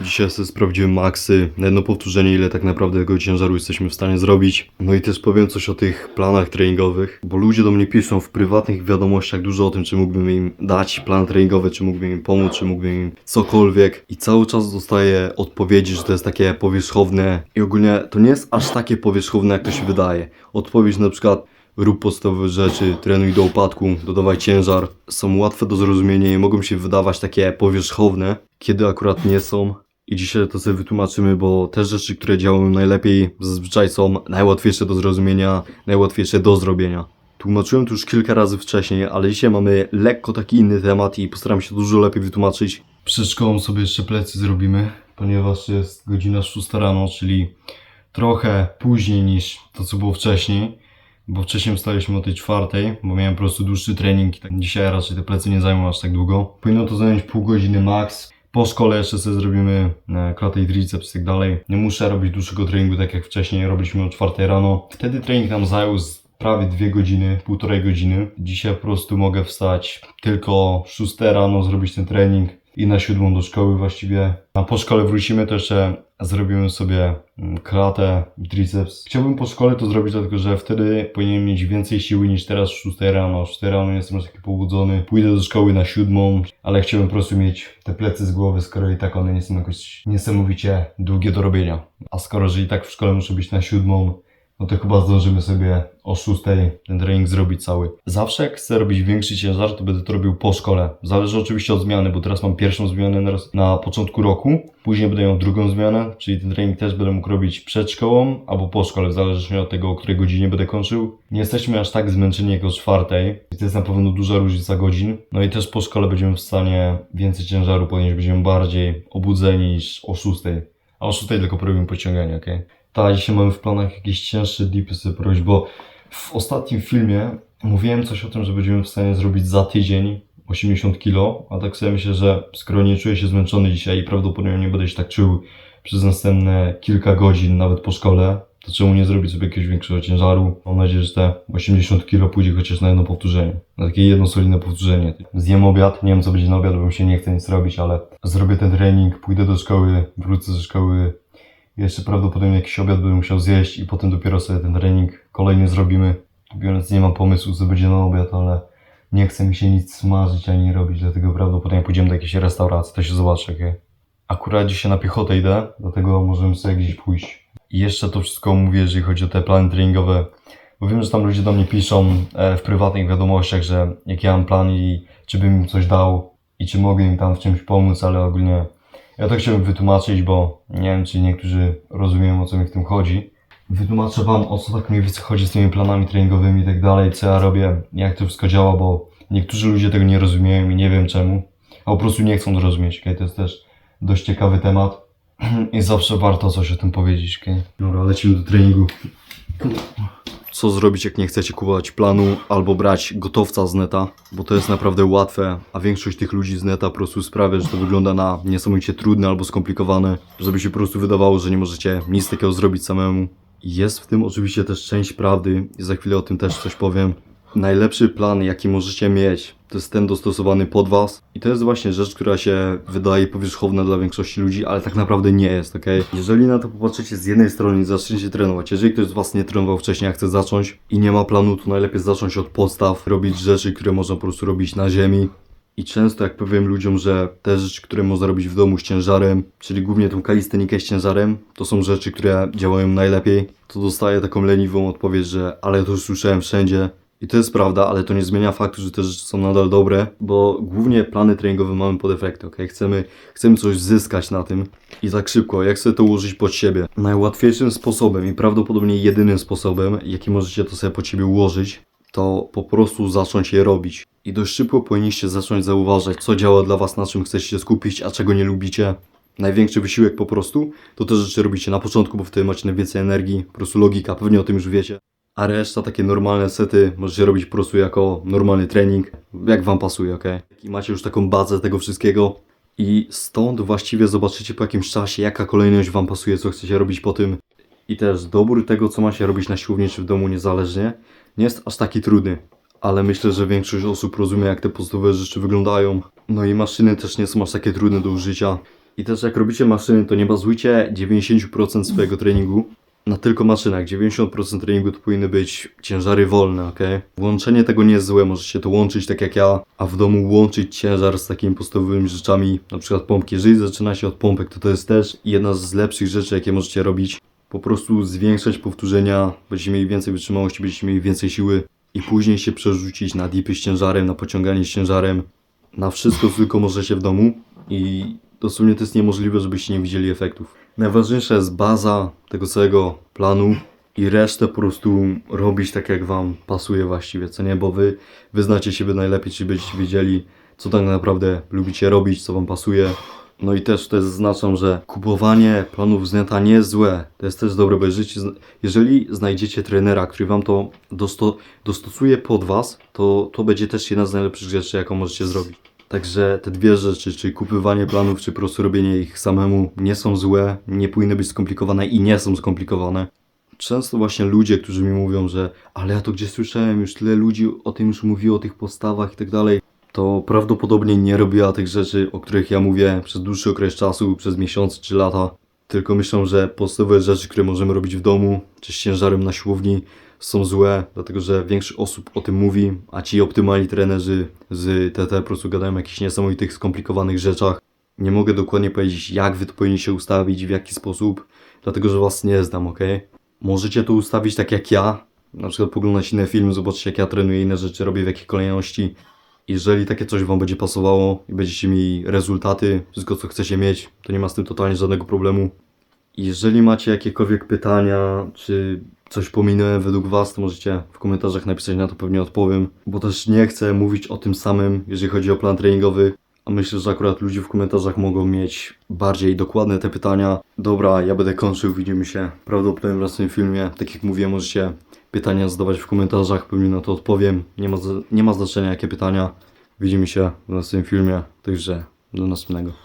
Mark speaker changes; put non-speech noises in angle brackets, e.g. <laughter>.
Speaker 1: Dzisiaj sobie sprawdziłem maksy, na jedno powtórzenie ile tak naprawdę tego ciężaru jesteśmy w stanie zrobić. No i też powiem coś o tych planach treningowych, bo ludzie do mnie piszą w prywatnych wiadomościach dużo o tym, czy mógłbym im dać plan treningowy, czy mógłbym im pomóc, czy mógłbym im cokolwiek. I cały czas dostaję odpowiedzi, że to jest takie powierzchowne i ogólnie to nie jest aż takie powierzchowne, jak to się wydaje. Odpowiedź na przykład Rób podstawowe rzeczy, trenuj do upadku, dodawaj ciężar. Są łatwe do zrozumienia i mogą się wydawać takie powierzchowne, kiedy akurat nie są. I dzisiaj to sobie wytłumaczymy, bo te rzeczy, które działają najlepiej, zazwyczaj są najłatwiejsze do zrozumienia, najłatwiejsze do zrobienia. Tłumaczyłem to już kilka razy wcześniej, ale dzisiaj mamy lekko taki inny temat i postaram się dużo lepiej wytłumaczyć. Przed szkołą sobie jeszcze plecy zrobimy, ponieważ jest godzina 6 rano, czyli trochę później niż to, co było wcześniej bo wcześniej wstaliśmy o tej czwartej, bo miałem po prostu dłuższy trening i tak dzisiaj raczej te plecy nie zajmą aż tak długo. Powinno to zająć pół godziny max. Po szkole jeszcze sobie zrobimy e, klatę i triceps i tak dalej. Nie muszę robić dłuższego treningu tak jak wcześniej robiliśmy o czwartej rano. Wtedy trening nam zajął prawie dwie godziny, półtorej godziny. Dzisiaj po prostu mogę wstać tylko o 6 rano, zrobić ten trening i na siódmą do szkoły właściwie. A po szkole wrócimy, to jeszcze zrobimy sobie mm, klatę, triceps. Chciałbym po szkole to zrobić, dlatego że wtedy powinienem mieć więcej siły niż teraz o 6 rano. O 6 rano jestem już taki pobudzony. Pójdę do szkoły na siódmą, ale chciałbym po prostu mieć te plecy z głowy, skoro i tak one nie są jakoś niesamowicie długie do robienia. A skoro, że i tak w szkole muszę być na siódmą, no to chyba zdążymy sobie o 6 ten trening zrobić cały. Zawsze jak chcę robić większy ciężar, to będę to robił po szkole. Zależy oczywiście od zmiany, bo teraz mam pierwszą zmianę na, na początku roku, później będę miał drugą zmianę, czyli ten trening też będę mógł robić przed szkołą albo po szkole, w zależności od tego, o której godzinie będę kończył. Nie jesteśmy aż tak zmęczeni jak o czwartej, to jest na pewno duża różnica godzin. No i też po szkole będziemy w stanie więcej ciężaru podnieść, będziemy bardziej obudzeni niż o 6. A o 6 tylko porobimy pociąganie, ok? Tak, dzisiaj mamy w planach jakieś cięższe dipy sobie porobić, bo w ostatnim filmie mówiłem coś o tym, że będziemy w stanie zrobić za tydzień 80 kg, a tak sobie myślę, że skoro nie czuję się zmęczony dzisiaj i prawdopodobnie nie będę się tak czuł przez następne kilka godzin, nawet po szkole, to czemu nie zrobić sobie jakiegoś większego ciężaru? Mam nadzieję, że te 80 kg pójdzie chociaż na jedno powtórzenie. Na takie jedno solidne powtórzenie. Zjem obiad, nie wiem co będzie na obiad, bo mi się nie chce nic robić, ale zrobię ten trening, pójdę do szkoły, wrócę ze szkoły, jeszcze prawdopodobnie jakiś obiad będę musiał zjeść i potem dopiero sobie ten trening kolejny zrobimy. Biorąc nie mam pomysłu co będzie na obiad, ale nie chce mi się nic smażyć ani robić, dlatego prawdopodobnie pójdziemy do jakiejś restauracji, to się zobaczy, jakie. Akurat dzisiaj na piechotę idę, dlatego możemy sobie gdzieś pójść. I jeszcze to wszystko mówię, jeżeli chodzi o te plany treningowe, bo wiem, że tam ludzie do mnie piszą e, w prywatnych wiadomościach, że jaki ja mam plan i czy bym im coś dał i czy mogę im tam w czymś pomóc, ale ogólnie ja to chciałbym wytłumaczyć, bo nie wiem, czy niektórzy rozumieją, o co mi w tym chodzi. Wytłumaczę Wam, o co tak mniej więcej chodzi z tymi planami treningowymi i tak dalej, co ja robię, jak to wszystko działa, bo niektórzy ludzie tego nie rozumieją i nie wiem czemu, a po prostu nie chcą to rozumieć, okay? To jest też dość ciekawy temat <clears throat> i zawsze warto coś o tym powiedzieć, okay? Dobra, lecimy do treningu. Co zrobić, jak nie chcecie kupować planu albo brać gotowca z neta, bo to jest naprawdę łatwe, a większość tych ludzi z neta po prostu sprawia, że to wygląda na niesamowicie trudne albo skomplikowane, żeby się po prostu wydawało, że nie możecie nic takiego zrobić samemu. Jest w tym oczywiście też część prawdy i za chwilę o tym też coś powiem. Najlepszy plan, jaki możecie mieć, to jest ten dostosowany pod Was. I to jest właśnie rzecz, która się wydaje powierzchowna dla większości ludzi, ale tak naprawdę nie jest, ok? Jeżeli na to popatrzycie z jednej strony i zaczniecie trenować, jeżeli ktoś z Was nie trenował wcześniej, a chce zacząć i nie ma planu, to najlepiej zacząć od podstaw, robić rzeczy, które można po prostu robić na ziemi. I często jak powiem ludziom, że te rzeczy, które można robić w domu z ciężarem, czyli głównie tą kalistenikę z ciężarem, to są rzeczy, które działają najlepiej, to dostaję taką leniwą odpowiedź, że ale to już słyszałem wszędzie. I to jest prawda, ale to nie zmienia faktu, że te rzeczy są nadal dobre, bo głównie plany treningowe mamy pod efekty, ok? Chcemy, chcemy coś zyskać na tym i tak szybko, jak sobie to ułożyć pod siebie. Najłatwiejszym sposobem i prawdopodobnie jedynym sposobem, jaki możecie to sobie pod siebie ułożyć, to po prostu zacząć je robić. I dość szybko powinniście zacząć zauważać, co działa dla Was, na czym chcecie się skupić, a czego nie lubicie. Największy wysiłek po prostu, to te rzeczy robicie na początku, bo wtedy macie najwięcej energii, po prostu logika, pewnie o tym już wiecie. A reszta, takie normalne sety, możecie robić po prostu jako normalny trening, jak Wam pasuje, ok? I macie już taką bazę tego wszystkiego. I stąd właściwie zobaczycie po jakimś czasie, jaka kolejność Wam pasuje, co chcecie robić po tym. I też dobór tego, co macie robić na siłowni czy w domu niezależnie, nie jest aż taki trudny. Ale myślę, że większość osób rozumie, jak te podstawowe rzeczy wyglądają. No i maszyny też nie są aż takie trudne do użycia. I też jak robicie maszyny, to nie bazujcie 90% swojego treningu na tylko maszynach. 90% treningu to powinny być ciężary wolne, ok? Łączenie tego nie jest złe, możecie to łączyć tak jak ja, a w domu łączyć ciężar z takimi podstawowymi rzeczami, na przykład pompki. Jeżeli zaczyna się od pompek, to to jest też jedna z lepszych rzeczy, jakie możecie robić. Po prostu zwiększać powtórzenia, będziecie mieli więcej wytrzymałości, będziecie mieli więcej siły i później się przerzucić na dipy z ciężarem, na pociąganie z ciężarem, na wszystko, co tylko możecie w domu i dosłownie to jest niemożliwe, żebyście nie widzieli efektów. Najważniejsza jest baza tego całego planu i resztę po prostu robić tak, jak wam pasuje właściwie, co nie? Bo wy wyznacie siebie najlepiej, czy będziecie wiedzieli, co tak naprawdę lubicie robić, co wam pasuje. No i też też zaznaczam, że kupowanie planów z nie jest złe. To jest też dobre, bo jeżeli znajdziecie trenera, który wam to dosto, dostosuje pod was, to to będzie też jedna z najlepszych rzeczy, jaką możecie zrobić. Także te dwie rzeczy, czyli kupywanie planów, czy po prostu robienie ich samemu, nie są złe, nie powinny być skomplikowane i nie są skomplikowane. Często właśnie ludzie, którzy mi mówią, że ale ja to gdzieś słyszałem, już tyle ludzi o tym już mówiło, o tych postawach i tak dalej, to prawdopodobnie nie robiła tych rzeczy, o których ja mówię przez dłuższy okres czasu, przez miesiące czy lata. Tylko myślą, że podstawowe rzeczy, które możemy robić w domu, czy z ciężarem na siłowni, są złe, dlatego że większość osób o tym mówi, a ci optymalni trenerzy z TT po prostu gadają o jakichś niesamowitych, skomplikowanych rzeczach. Nie mogę dokładnie powiedzieć, jak wy to powinniście ustawić, w jaki sposób, dlatego że was nie znam, ok? Możecie to ustawić tak jak ja, na przykład poglądać inne filmy, zobaczyć jak ja trenuję inne rzeczy, robię w jakiej kolejności. Jeżeli takie coś wam będzie pasowało i będziecie mieli rezultaty, wszystko co chcecie mieć, to nie ma z tym totalnie żadnego problemu. Jeżeli macie jakiekolwiek pytania, czy coś pominąłem według Was, to możecie w komentarzach napisać, na to pewnie odpowiem, bo też nie chcę mówić o tym samym, jeżeli chodzi o plan treningowy, a myślę, że akurat ludzie w komentarzach mogą mieć bardziej dokładne te pytania. Dobra, ja będę kończył, widzimy się prawdopodobnie w następnym filmie. Tak jak mówiłem, możecie pytania zadawać w komentarzach, pewnie na to odpowiem. Nie ma, nie ma znaczenia jakie pytania. Widzimy się w następnym filmie, także do następnego.